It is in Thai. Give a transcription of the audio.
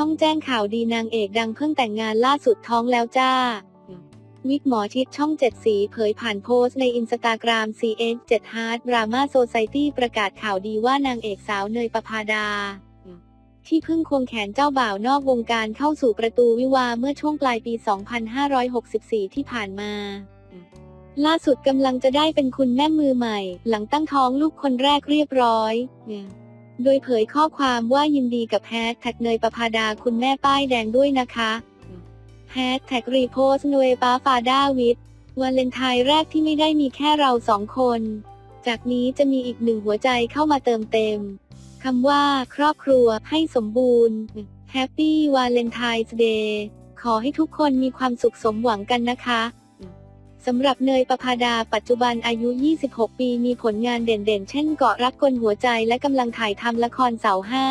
่องแจ้งข่าวดีนางเอกดังเพิ่งแต่งงานล่าสุดท้องแล้วจ้า วิกหมอชิดช่องเจ็ดสีเผยผ่านโพสต์ในอินสตาแกรม CS7 Hard Drama Society ประกาศข่าวดีว่านางเอกสาวเนยประภาดา ที่เพิ่งควงแขนเจ้าบ่าวนอกวงการเข้าสู่ประตูวิวาเมื่อช่วงปลายปี 2564 ที่ผ่านมาล่าสุดกำลังจะได้เป็นคุณแม่มือใหม่ หลังตั้งท้องลูกคนแรกเรียบร้อย โดยเผยข้อความว่ายินดีกับแฮชแท็กเนยประภาดาคุณแม่ป้ายแดงด้วยนะคะแฮชแท็กรีโพสเนยป้าฟาดาวิดวาเลนไทน์แรกที่ไม่ได้มีแค่เราสองคน จากนี้จะมีอีกหนึ่งหัวใจเข้ามาเติมเต็มคำว่า ครอบครัวให้สมบูรณ์ Happy Valentine's Day ขอให้ทุกคนมีความสุขสมหวังกันนะคะ สำหรับเนยประภาดาปัจจุบันอายุ 26 ปีมีผลงานเด่นๆ เช่นเกาะรักกลหัวใจและกำลังถ่ายทำละครเสาห้า